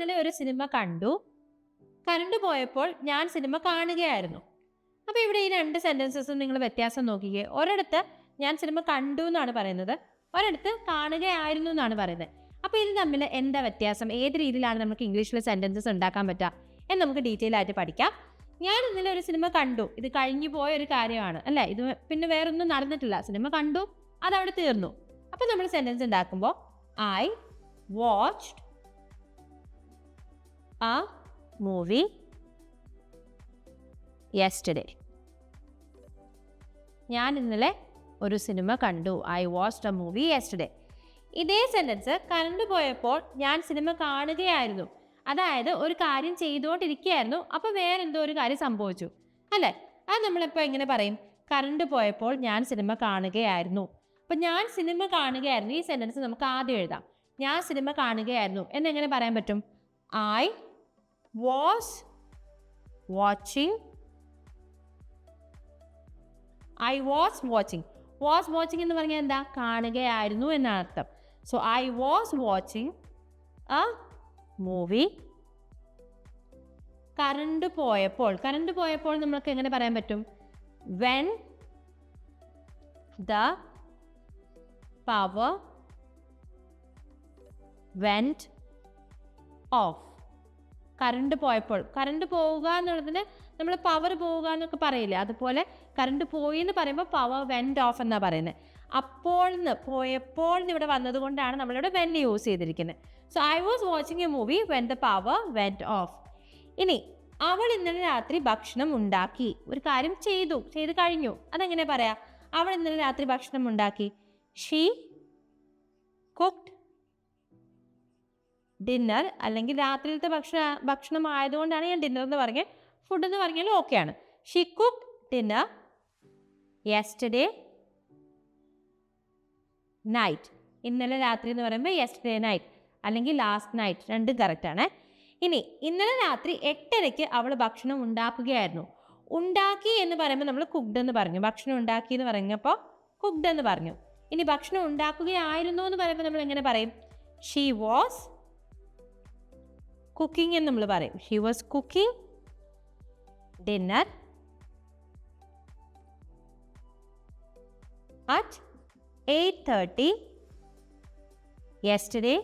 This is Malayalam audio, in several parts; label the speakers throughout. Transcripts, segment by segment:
Speaker 1: ഇന്നലെ ഒരു സിനിമ കണ്ടു. കറണ്ട് പോയപ്പോൾ ഞാൻ സിനിമ കാണുകയായിരുന്നു. അപ്പോൾ ഇവിടെ ഈ രണ്ട് സെന്റൻസസും നിങ്ങൾ വ്യത്യാസം നോക്കിക്കേ. ഒരിടത്ത് ഞാൻ സിനിമ കണ്ടു എന്നാണ് പറയുന്നത്. ഒരിടത്ത് കാണുകയായിരുന്നു എന്നാണ് പറയുന്നത്. അപ്പോൾ ഇത് തമ്മിൽ എന്താ വ്യത്യാസം? ഏത് രീതിയിലാണ് നമുക്ക് ഇംഗ്ലീഷിൽ സെന്റൻസസ് ഉണ്ടാക്കാൻ പറ്റുക? എന്ന് നമുക്ക് ഡീറ്റെയിൽ ആയിട്ട് പഠിക്കാം. ഞാൻ ഇന്നലെ ഒരു സിനിമ കണ്ടു. ഇത് കഴിഞ്ഞു പോയ ഒരു കാര്യമാണ് അല്ലേ? ഇത് പിന്നെ വേറൊന്നും നടന്നിട്ടില്ല. സിനിമ കണ്ടു. അതവിടെ തീർന്നു. അപ്പോൾ നമ്മൾ സെന്റൻസ് ഉണ്ടാക്കുമ്പോൾ I watched a movie yesterday. ഞാൻ ഇന്നലെ ഒരു സിനിമ കണ്ടു. I watched a movie yesterday. ഇതേ സെന്റൻസ് കറണ്ട് പോയപ്പോൾ ഞാൻ സിനിമ കാണുകയായിരുന്നു. അതായത് ഒരു കാര്യം ചെയ്തുകൊണ്ടിരിക്കുകയായിരുന്നു. അപ്പോൾ വേറെ ഒരു കാര്യം സംഭവിച്ചു. അല്ലേ? അത് നമ്മളിപ്പോൾ എങ്ങനെ പറയും? കറണ്ട് പോയപ്പോൾ ഞാൻ സിനിമ കാണുകയായിരുന്നു. അപ്പം ഞാൻ സിനിമ കാണുകയായിരുന്നു. ഈ സെന്റൻസ് നമുക്ക് ആദ്യം എഴുതാം. ഞാൻ സിനിമ കാണുകയായിരുന്നു. എന്നെങ്ങനെ പറയാൻ പറ്റും? I was watching. I was watching was watching എന്ന് പറഞ്ഞാൽ എന്താ? കാണുകയായിരുന്നു എന്നാണ് അർത്ഥം. So I was watching a movie current പോയപ്പോൾ കറണ്ട് പോയപ്പോൾ നമുക്ക് എങ്ങനെ പറയാൻ പറ്റും? When the power went off current പോയപ്പോൾ കറണ്ട് പോവുക എന്നുള്ളതിന് നമ്മൾ പവർ പോവുക എന്നൊക്കെ പറയില്ലേ? അതുപോലെ കറണ്ട് പോയി എന്ന് പറയുമ്പോൾ പവർ വെൻഡ് ഓഫ് എന്നാണ് പറയുന്നത് അപ്പോൾ നിന്ന് പോയപ്പോൾ നിന്ന് ഇവിടെ വന്നതുകൊണ്ടാണ് നമ്മളിവിടെ വെൻ യൂസ് ചെയ്തിരിക്കുന്നത് so I was watching a movie when the power went off ഇനി അവൾ ഇന്നലെ രാത്രി ഭക്ഷണം ഉണ്ടാക്കി. ഒരു കാര്യം ചെയ്തു. ചെയ്ത് കഴിഞ്ഞു. അതെങ്ങനെ പറയാം? അവൾ ഇന്നലെ രാത്രി ഭക്ഷണം ഉണ്ടാക്കി. ഷീ കുക്ക്ഡ് ഡിന്നർ അല്ലെങ്കിൽ രാത്രിയിലത്തെ ഭക്ഷണ ഭക്ഷണം ആയതുകൊണ്ടാണ് ഞാൻ ഡിന്നർ എന്ന് പറഞ്ഞത്. ഫുഡ് എന്ന് പറഞ്ഞാലും ഓക്കെയാണ് she cook dinner yesterday night ഇന്നലെ രാത്രി എന്ന് പറയുമ്പോൾ യെസ്റ്റർഡേ നൈറ്റ് അല്ലെങ്കിൽ ലാസ്റ്റ് നൈറ്റ് രണ്ടും കറക്റ്റാണ് ഇനി ഇന്നലെ രാത്രി എട്ടരയ്ക്ക് അവൾ ഭക്ഷണം ഉണ്ടാക്കുകയായിരുന്നു. ഉണ്ടാക്കി എന്ന് പറയുമ്പോൾ നമ്മൾ കുക്ഡ് എന്ന് പറഞ്ഞു. ഭക്ഷണം ഉണ്ടാക്കി എന്ന് പറഞ്ഞപ്പോൾ കുക്ഡ് എന്ന് പറഞ്ഞു. ഇനി ഭക്ഷണം ഉണ്ടാക്കുകയായിരുന്നു എന്ന് പറയുമ്പോൾ നമ്മൾ എങ്ങനെ പറയും? ഷീ വാസ് കുക്കിംഗ് എന്ന് നമ്മൾ പറയും. She was cooking dinner at eight thirty yesterday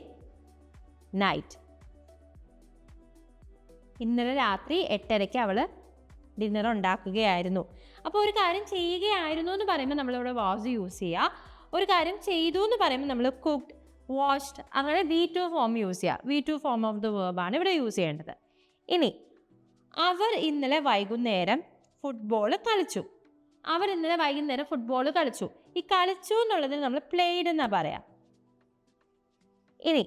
Speaker 1: night ഇന്നലെ രാത്രി എട്ടരയ്ക്ക് അവൾ ഡിന്നർ ഉണ്ടാക്കുകയായിരുന്നു. അപ്പോൾ ഒരു കാര്യം ചെയ്യുകയായിരുന്നു എന്ന് പറയുമ്പോൾ നമ്മളിവിടെ വാസ് യൂസ് ചെയ്യുക ഒരു കാര്യം ചെയ്തു എന്ന് പറയുമ്പോൾ നമ്മൾ കുക്ക്ഡ് വാഷ്ഡ് അങ്ങനെ വി ടു ഫോം യൂസ് ചെയ്യുക V two form of the വേർബാണ് ഇവിടെ യൂസ് ചെയ്യേണ്ടത്. ഇനി അവർ ഇന്നലെ വൈകുന്നേരം ഫുട്ബോൾ കളിച്ചു. അവർ ഇന്നലെ വൈകുന്നേരം ഫുട്ബോൾ കളിച്ചു. ഈ കളിച്ചു എന്നുള്ളതിന് നമ്മൾ പ്ലേഡ് എന്നാ പറയാം. ഇനി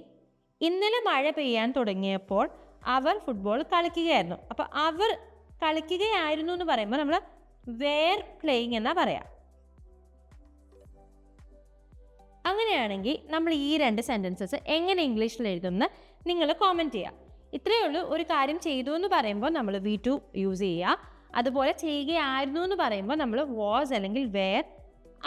Speaker 1: ഇന്നലെ മഴ പെയ്യാൻ തുടങ്ങിയപ്പോൾ അവർ ഫുട്ബോൾ കളിക്കുകയായിരുന്നു. അപ്പോൾ അവർ കളിക്കുകയായിരുന്നു എന്ന് പറയുമ്പോൾ നമ്മൾ വേർ പ്ലേയിങ് എന്നാ പറയാം. അങ്ങനെയാണെങ്കിൽ നമ്മൾ ഈ രണ്ട് സെന്റൻസസ് എങ്ങനെ ഇംഗ്ലീഷിൽ എഴുതുമെന്ന് നിങ്ങൾ കോമന്റ് ചെയ്യുക ഇത്രയേ ഉള്ളൂ. ഒരു കാര്യം ചെയ്തു എന്ന് പറയുമ്പോൾ നമ്മൾ വി ടു യൂസ് ചെയ്യുക അതുപോലെ ചെയ്യുകയായിരുന്നു എന്ന് പറയുമ്പോൾ നമ്മൾ വാസ് അല്ലെങ്കിൽ were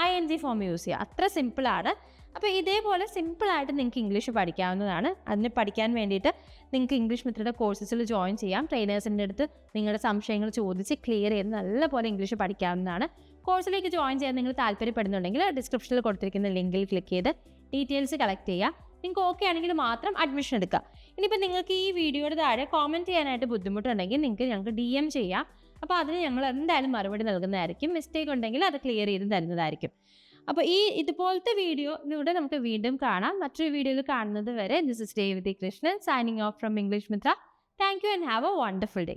Speaker 1: I N G form use ചെയ്യുക അത്ര സിമ്പിളാണ് അപ്പോൾ ഇതേപോലെ സിമ്പിളായിട്ട് നിങ്ങൾക്ക് ഇംഗ്ലീഷ് പഠിക്കാവുന്നതാണ്. അതിന് പഠിക്കാൻ വേണ്ടിയിട്ട് നിങ്ങൾക്ക് ഇംഗ്ലീഷ് മിത്രയുടെ കോഴ്സസിൽ ജോയിൻ ചെയ്യാം. ട്രെയിനേഴ്സിന്റെ അടുത്ത് നിങ്ങളുടെ സംശയങ്ങൾ ചോദിച്ച് ക്ലിയർ ചെയ്ത് നല്ലപോലെ ഇംഗ്ലീഷ് പഠിക്കാവുന്നതാണ്. കോഴ്സിലേക്ക് ജോയിൻ ചെയ്യാൻ നിങ്ങൾ താല്പര്യപ്പെടുന്നുണ്ടെങ്കിൽ ഡിസ്ക്രിപ്ഷനിൽ കൊടുത്തിരിക്കുന്ന ലിങ്കിൽ ക്ലിക്ക് ചെയ്ത് ഡീറ്റെയിൽസ് കളക്ട് ചെയ്യുക. നിങ്ങൾക്ക് ഓക്കെ ആണെങ്കിൽ മാത്രം അഡ്മിഷൻ എടുക്കുക. ഇനിയിപ്പോൾ നിങ്ങൾക്ക് ഈ വീഡിയോയുടെ താഴെ കോമന്റ് ചെയ്യാനായിട്ട് ബുദ്ധിമുട്ടുണ്ടെങ്കിൽ നിങ്ങൾക്ക് ഞങ്ങൾക്ക് ഡി എം ചെയ്യാം. അപ്പോൾ അതിന് ഞങ്ങൾ എന്തായാലും മറുപടി നൽകുന്നതായിരിക്കും. മിസ്റ്റേക്ക് ഉണ്ടെങ്കിൽ അത് ക്ലിയർ ചെയ്ത് തരുന്നതായിരിക്കും. അപ്പോൾ ഈ ഇതുപോലത്തെ വീഡിയോ ഇവിടെ നമുക്ക് വീണ്ടും കാണാം. മറ്റൊരു വീഡിയോയിൽ കാണുന്നത് വരെ this is Devithi Krishnan signing off from English Mitra thank you and have a wonderful day